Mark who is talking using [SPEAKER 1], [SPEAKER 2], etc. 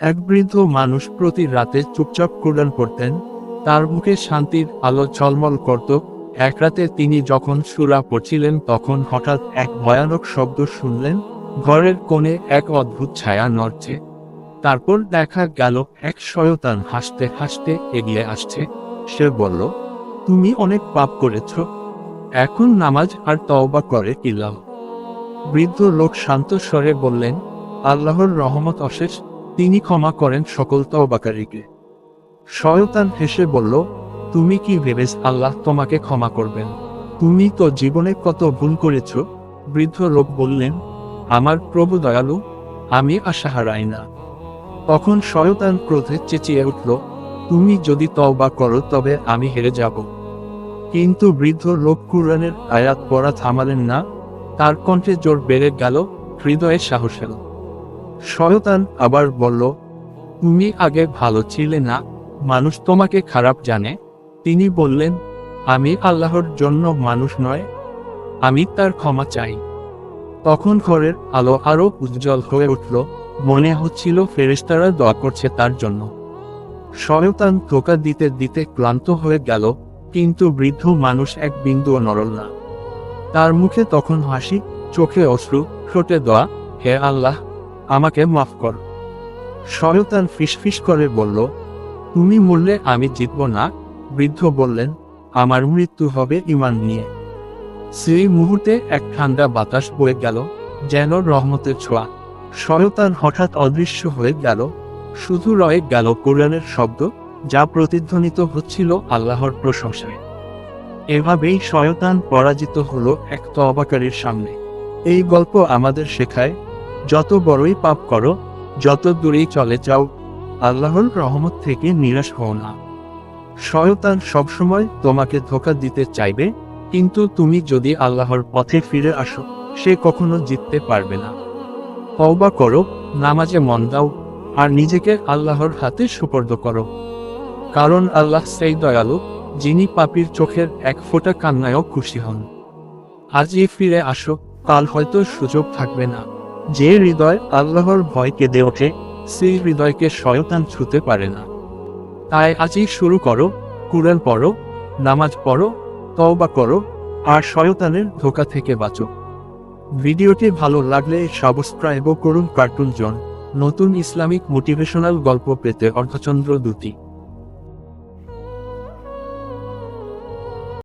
[SPEAKER 1] এক বৃদ্ধ মানুষ প্রতি রাতে চুপচাপ কোরআন পড়তেন, তার মুখে শান্তির আলো ঝলমল করত। এক রাতে তিনি যখন সুরা পড়ছিলেন, তখন হঠাৎ এক ভয়ানক শব্দ শুনলেন, ঘরের কোণে এক অদ্ভুত ছায়া নড়ছে। তারপর দেখা গেল, এক শয়তান হাসতে হাসতে এগিয়ে আসছে। সে বলল, তুমি অনেক পাপ করেছ। এখন নামাজ আর তওবা করে কি লাভ? বৃদ্ধ লোক শান্ত স্বরে বললেন, আল্লাহর রহমত অশেষ। তিনি ক্ষমা করেন সকল তওবাকারীকে। শয়তান হেসে বলল, তুমি কি ভেবেছ আল্লাহ তোমাকে ক্ষমা করবেন? তুমি তো জীবনে কত ভুল করেছ? বৃদ্ধ লোক বললেন, আমার প্রভু দয়ালু, আমি আশা হারাই না। তখন শয়তান ক্রোধে চেঁচিয়ে উঠল, তুমি যদি তওবা করো তবে আমি হেরে যাব। কিন্তু বৃদ্ধ লোক কুরআনের আয়াত পড়া থামালেন না, তার কণ্ঠে জোর বেড়ে গেল, হৃদয়ে সাহস এলো। শয়তান আবার বলল, তুমি আগে ভালো ছিলে না, মানুষ তোমাকে খারাপ জানে। তিনি বললেন, আমি আল্লাহর জন্য মানুষ নয়, আমি তার ক্ষমা চাই। তখন ঘরের আলো আরও উজ্জ্বল হয়ে উঠল, মনে হচ্ছিল ফেরেশতারা দোয়া করছে তার জন্য। শয়তান ধোকা দিতে দিতে ক্লান্ত হয়ে গেল, কিন্তু বৃদ্ধ মানুষ এক বিন্দুও নরল না। তার মুখে তখন হাসি, চোখে অশ্রু, ঠোঁটে দোয়া, হে আল্লাহ আমাকে মাফ কর। শয়তান ফিসফিস করে বলল, তুমি মরলে আমি জিতব না? বৃদ্ধ বললেন, আমার মৃত্যু হবে ইমান নিয়ে। সেই মুহূর্তে এক ঠান্ডা বাতাস বয়ে গেল, যেন রহমতের ছোঁয়া। শয়তান হঠাৎ অদৃশ্য হয়ে গেল, শুধু রয়ে গেল কোরআনের শব্দ, যা প্রতিধ্বনিত হচ্ছিল আল্লাহর প্রশংসায়। এভাবেই শয়তান পরাজিত হলো এক তবাকারীর সামনে। এই গল্প আমাদের শেখায় যত বড়ই পাপ করো, যত দূরেই চলে যাও, আল্লাহর রহমত থেকে নিরাশ হও না। শয়তান সবসময় তোমাকে ধোকা দিতে চাইবে, কিন্তু তুমি যদি আল্লাহর পথে ফিরে আসো, সে কখনো জিততে পারবে না। তওবা করো, নামাজে মন দাও, আর নিজেকে আল্লাহর হাতে সুপর্দ করো। কারণ আল্লাহ সেই দয়ালু, যিনি পাপির চোখের এক ফোঁটা কান্নায়ও খুশি হন। আজই ফিরে আসো, কাল হয়তো সুযোগ থাকবে না। যে হৃদয় আল্লাহর ভয় কেঁদে ওঠে, সেই হৃদয়কে শয়তান ছুতে পারে না। তাই আজই শুরু করো, কুরআন পড়ো, নামাজ পড়ো, তওবা করো, আর শয়তানের ধোকা থেকে বাঁচো। ভিডিওটি ভালো লাগলে সাবস্ক্রাইবও করুন কার্টুন জন নতুন ইসলামিক মোটিভেশনাল গল্প পেতে অর্ধচন্দ্র দুটি